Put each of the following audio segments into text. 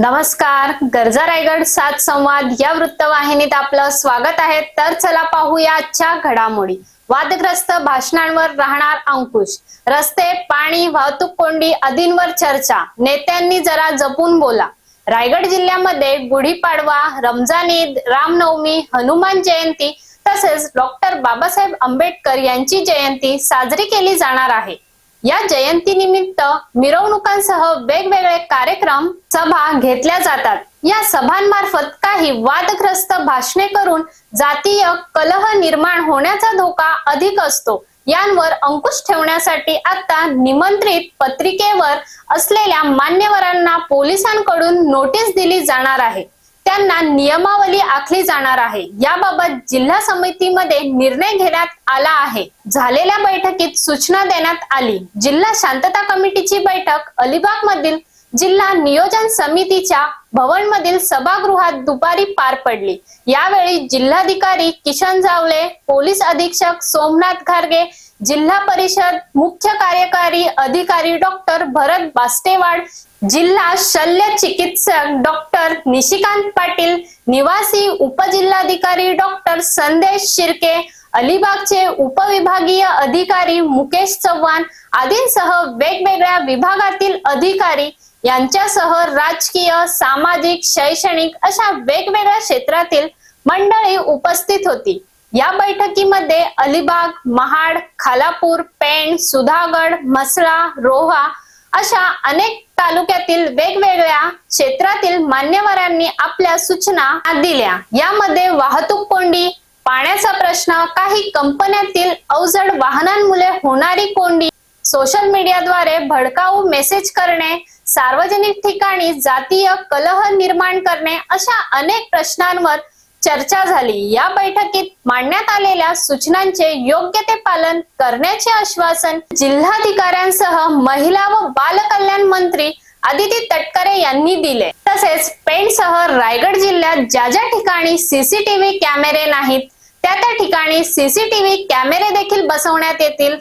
नमस्कार गरजा रायगड सात संवाद या वृत्तवाहिनीत आपलं स्वागत आहे. तर चला पाहूया आजच्या घडामोडी. वादग्रस्त भाषणांवर राहणार अंकुश. रस्ते पाणी वाहतूक कोंडी आदींवर चर्चा. नेत्यांनी जरा जपून बोला. रायगड जिल्ह्यामध्ये गुढीपाडवा रमजान ईद रामनवमी हनुमान जयंती तसेच डॉक्टर बाबासाहेब आंबेडकर यांची जयंती साजरी केली जाणार आहे. या जयंतीनिमित्त मिरवणुकांसह वेगवेगळे कार्यक्रम सभा घेतल्या जातात. या सभांमार्फत काही वादग्रस्त भाषणे करून जातीय कलह निर्माण होण्याचा धोका अधिक असतो. यांवर अंकुश ठेवण्यासाठी आता निमंत्रित पत्रिकेवर असलेल्या मान्यवरांना पोलिसांकडून नोटीस दिली जाणार आहे. त्यांना नियमावली आखली जाणार आहे. याबाबत जिल्हा समितीमध्ये निर्णय घेण्यात आला आहे. झालेल्या बैठकीत सूचना देण्यात आली. जिल्हा शांतता कमिटीची बैठक अलिबाग मधील जिल्हा नियोजन समितीच्या भवन मधील सभागृहात दुपारी पार पडली. यावेळी जिल्हाधिकारी किशन जावले पोलीस अधीक्षक सोमनाथ खारगे जिल्हा परिषद मुख्य कार्यकारी अधिकारी डॉक्टर भरत बास्टेवाड जिल्हा शल्य चिकित्सक डॉक्टर निशिकांत पाटील निवासी उपजिल्हाधिकारी डॉक्टर संदेश शिर्के अलिबागचे उपविभागीय अधिकारी मुकेश चव्हाण आदींसह वेगवेगळ्या विभागातील अधिकारी यांच्यासह राजकीय सामाजिक शैक्षणिक अशा वेगवेगळ्या क्षेत्रातील मंडळी उपस्थित होती. या बैठकीमध्ये अलिबाग महाड खालापूर पेण सुधागड मसळा रोहा अशा अनेक तालुक्यातील वेगवेगळ्या क्षेत्रातील मान्यवरांनी आपल्या सूचना दिल्या. यामध्ये वाहतूक कोंडी पाण्याचा प्रश्न काही कंपन्यातील अवजड वाहनांमुळे होणारी कोंडी सोशल मीडियाद्वारे भडकाऊ मेसेज करणे सार्वजनिक ठिकाणी जातीय कलह निर्माण करणे अशा अनेक प्रश्नांवर चर्चा झाली. या बैठकीत मांडण्यात आलेल्या सूचनांचे योग्य ते पालन करण्याचे आश्वासन जिल्हाधिकाऱ्यांसह महिला व बालकल्याण मंत्री आदिती तटकरे यांनी दिले. तसेच पेणसह रायगड जिल्ह्यात ज्या ज्या ठिकाणी सीसीटीव्ही कॅमेरे नाहीत त्या त्या ठिकाणी सीसीटीव्ही कॅमेरे देखील बसवण्यात येतील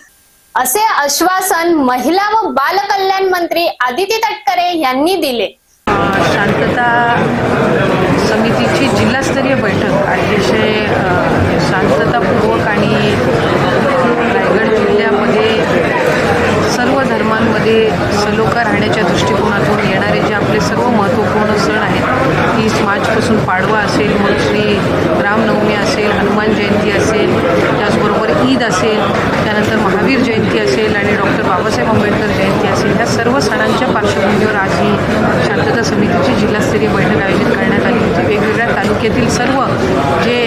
असे आश्वासन महिला व बालकल्याण मंत्री आदिती तटकरे यांनी दिले. शांतता समितीची जिल्हास्तरीय बैठक अतिशय शांततापूर्वक आणि रायगड जिल्ह्यामध्ये सर्व धर्मांमध्ये सलोखा राहण्याच्या दृष्टिकोनातून येणारे जे आपले सर्व महत्त्वपूर्ण सण आहेत तीस मार्चपासून पाडवा असेल मग श्री रामनवमी असेल हनुमान जयंती असेल त्याचबरोबर ईद असेल त्यानंतर महावीर जयंती असेल आणि डॉक्टर बाबासाहेब आंबेडकर जयंती असेल ह्या सर्व सणांच्या पार्श्वभूमीवर आज ही शांतता समितीची जिल्हास्तरीय बैठक आयोजित करण्यात आली होती वेगवेगळ्या तालुक्यातील सर्व जे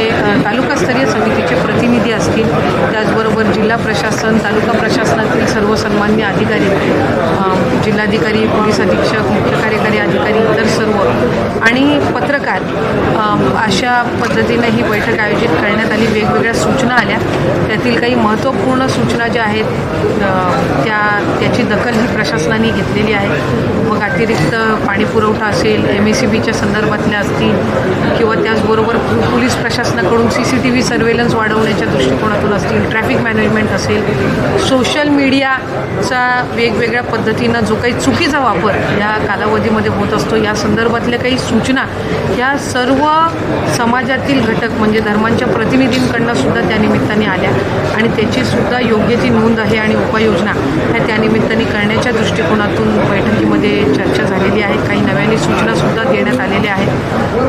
तालुकास्तरीय समिती जिल्हा प्रशासन तालुका प्रशासनातील सर्व सन्मान्य अधिकारी जिल्हाधिकारी पोलीस अधीक्षक मुख्य कार्यकारी अधिकारी इतर सर्व आणि पत्रकार अशा पद्धतीनं ही बैठक आयोजित करण्यात आली. वेगवेगळ्या सूचना आल्या. त्यातील काही महत्त्वपूर्ण सूचना ज्या आहेत त्या त्याची दखल ही प्रशासनाने घेतलेली आहे. मग अतिरिक्त पाणी पुरवठा असेल एम एस सी बीच्या संदर्भातल्या असतील किंवा त्याचबरोबर पोलीस प्रशासनाकडून C C T V surveillance वाढवण्याच्या दृष्टिकोनातून असतील ट्रॅफिक मॅनेजमेंट असेल सोशल मीडियाचा वेगवेगळ्या पद्धतीनं जो काही चुकीचा वापर या कालावधीमध्ये होत असतो या संदर्भातल्या काही सूचना या सर्व समाजातील घटक म्हणजे धर्मांच्या प्रतिनिधींकडनं सुद्धा त्या निमित्ताने आल्या. आणि त्याची सुद्धा योग्य ती नोंद आहे आणि उपाययोजना ह्या त्यानिमित्ताने करण्याच्या दृष्टिकोनातून बैठकीमध्ये चर्चा झालेली आहे. काही नव्याने सूचनासुद्धा देण्यात आलेल्या आहेत.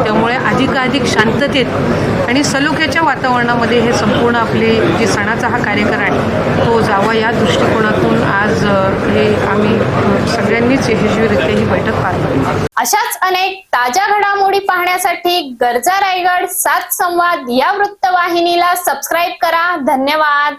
त्यामुळे अधिकाधिक शांततेत आणि सलोख्याच्या वातावरणामध्ये हे संपूर्ण आपले जे सणाचा हा कार्यक्रम आहे तो जावा या दृष्टिकोनातून आज हे आम्ही सगळ्यांनीच यशस्वीरित्या ही बैठक पार अशाच अनेक ताज्या घडामोडी पाहण्यासाठी गरजा रायगड सात संवाद या वृत्तवाहिनीला सबस्क्राईब करा. धन्यवाद.